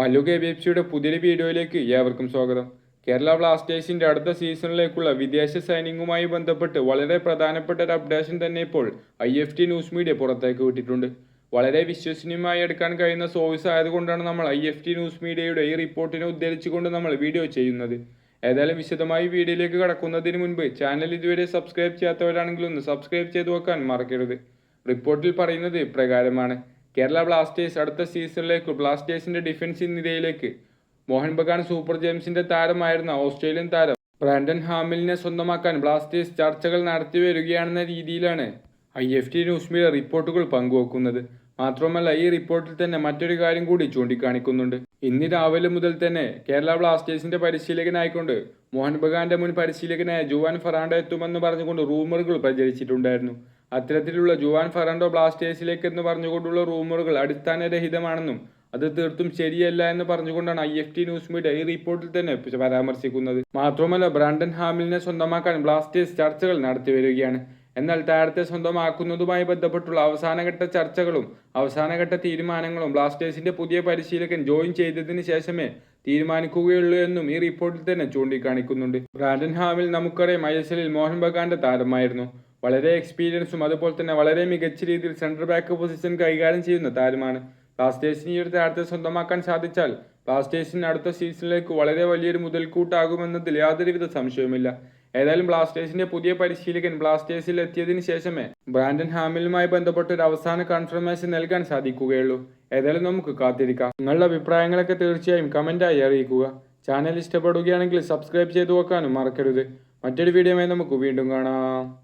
Mallu K B F സിയുടെ പുതിയൊരു വീഡിയോയിലേക്ക് ഏവർക്കും സ്വാഗതം. കേരള ബ്ലാസ്റ്റേഴ്സിന്റെ അടുത്ത സീസണിലേക്കുള്ള വിദേശ സൈനിങ്ങുമായി ബന്ധപ്പെട്ട് വളരെ പ്രധാനപ്പെട്ട ഒരു അപ്ഡേഷൻ തന്നെ ഇപ്പോൾ I F T news media പുറത്തേക്ക് വിട്ടിട്ടുണ്ട്. വളരെ വിശ്വസനീയമായി എടുക്കാൻ കഴിയുന്ന സോഴ്സ് ആയതുകൊണ്ടാണ് നമ്മൾ ഐ എഫ് ടി ന്യൂസ് മീഡിയയുടെ ഈ റിപ്പോർട്ടിനെ ഉദ്ധരിച്ചുകൊണ്ട് നമ്മൾ വീഡിയോ ചെയ്യുന്നത്. ഏതായാലും വിശദമായി വീഡിയോയിലേക്ക് കടക്കുന്നതിന് മുൻപ് ചാനൽ ഇതുവരെ സബ്സ്ക്രൈബ് ചെയ്യാത്തവരാണെങ്കിൽ ഒന്ന് സബ്സ്ക്രൈബ് ചെയ്തു വെക്കാൻ മറക്കരുത്. റിപ്പോർട്ടിൽ പറയുന്നത് പ്രകാരമാണ് കേരള ബ്ലാസ്റ്റേഴ്സ് അടുത്ത സീസണിലേക്ക് ബ്ലാസ്റ്റേഴ്സിന്റെ ഡിഫൻസ് നിരയിലേക്ക്. മോഹൻ ബഗാൻ സൂപ്പർ ജെയിംസിന്റെ താരമായിരുന്ന ഓസ്ട്രേലിയൻ താരം ബ്രാൻഡൻ ഹാമിലിനെ സ്വന്തമാക്കാൻ ബ്ലാസ്റ്റേഴ്സ് ചർച്ചകൾ നടത്തി വരികയാണെന്ന രീതിയിലാണ് I F T news media റിപ്പോർട്ടുകൾ പങ്കുവെക്കുന്നത്. മാത്രമല്ല ഈ റിപ്പോർട്ടിൽ തന്നെ മറ്റൊരു കാര്യം കൂടി ചൂണ്ടിക്കാണിക്കുന്നുണ്ട്. ഇന്ന് രാവിലെ മുതൽ തന്നെ കേരള ബ്ലാസ്റ്റേഴ്സിന്റെ പരിശീലകനായിക്കൊണ്ട് മോഹൻ ബഗാന്റെ മുൻ പരിശീലകനായ ജുവാൻ ഫെറാണ്ടോ എത്തുമെന്ന് പറഞ്ഞുകൊണ്ട് റൂമറുകൾ പ്രചരിച്ചിട്ടുണ്ടായിരുന്നു. അത്തരത്തിലുള്ള ജുവാൻ ഫെറാണ്ടോ ബ്ലാസ്റ്റേഴ്സിലേക്ക് എന്ന് പറഞ്ഞുകൊണ്ടുള്ള റൂമറുകൾ അടിസ്ഥാനരഹിതമാണെന്നും അത് തീർത്തും ശരിയല്ല എന്ന് പറഞ്ഞുകൊണ്ടാണ് I F T news media ഈ റിപ്പോർട്ടിൽ തന്നെ പരാമർശിക്കുന്നത്. മാത്രമല്ല ബ്രാൻഡൻ ഹാമിലിനെ സ്വന്തമാക്കാൻ ബ്ലാസ്റ്റേഴ്സ് ചർച്ചകൾ നടത്തി വരികയാണ്. എന്നാൽ താരത്തെ സ്വന്തമാക്കുന്നതുമായി ബന്ധപ്പെട്ടുള്ള അവസാനഘട്ട ചർച്ചകളും അവസാനഘട്ട തീരുമാനങ്ങളും ബ്ലാസ്റ്റേഴ്സിന്റെ പുതിയ പരിശീലകൻ ജോയിൻ ചെയ്തതിന് ശേഷമേ തീരുമാനിക്കുകയുള്ളൂ എന്നും ഈ റിപ്പോർട്ടിൽ തന്നെ ചൂണ്ടിക്കാണിക്കുന്നുണ്ട്. ബ്രാൻഡൻ ഹാമിൽ നമുക്കറിയാം ഐ എസ് എല്ലിൽ മോഹൻ ബഗാന്റെ താരമായിരുന്നു. വളരെ എക്സ്പീരിയൻസും അതുപോലെ തന്നെ വളരെ മികച്ച രീതിയിൽ സെൻട്രൽ ബാക്ക് പൊസിഷൻ കൈകാര്യം ചെയ്യുന്ന താരമാണ്. ബ്ലാസ്റ്റേഴ്സിന് ഈ ഒരു താരത്തെ സ്വന്തമാക്കാൻ സാധിച്ചാൽ ബ്ലാസ്റ്റേഴ്സിന് അടുത്ത സീസണിലേക്ക് വളരെ വലിയൊരു മുതൽക്കൂട്ടാകുമെന്നതിൽ യാതൊരുവിധ സംശയവുമില്ല. ഏതായാലും ബ്ലാസ്റ്റേഴ്സിന്റെ പുതിയ പരിശീലകൻ ബ്ലാസ്റ്റേഴ്സിൽ എത്തിയതിന് ശേഷമേ ബ്രാൻഡൻ ഹാമിലുമായി ബന്ധപ്പെട്ട ഒരു അവസാന കൺഫർമേഷൻ നൽകാൻ സാധിക്കുകയുള്ളൂ. ഏതായാലും നമുക്ക് കാത്തിരിക്കാം. നിങ്ങളുടെ അഭിപ്രായങ്ങളൊക്കെ തീർച്ചയായും കമന്റായി അറിയിക്കുക. ചാനൽ ഇഷ്ടപ്പെടുകയാണെങ്കിൽ സബ്സ്ക്രൈബ് ചെയ്തു വെക്കാനും മറക്കരുത്. മറ്റൊരു വീഡിയോമായി നമുക്ക് വീണ്ടും കാണാം.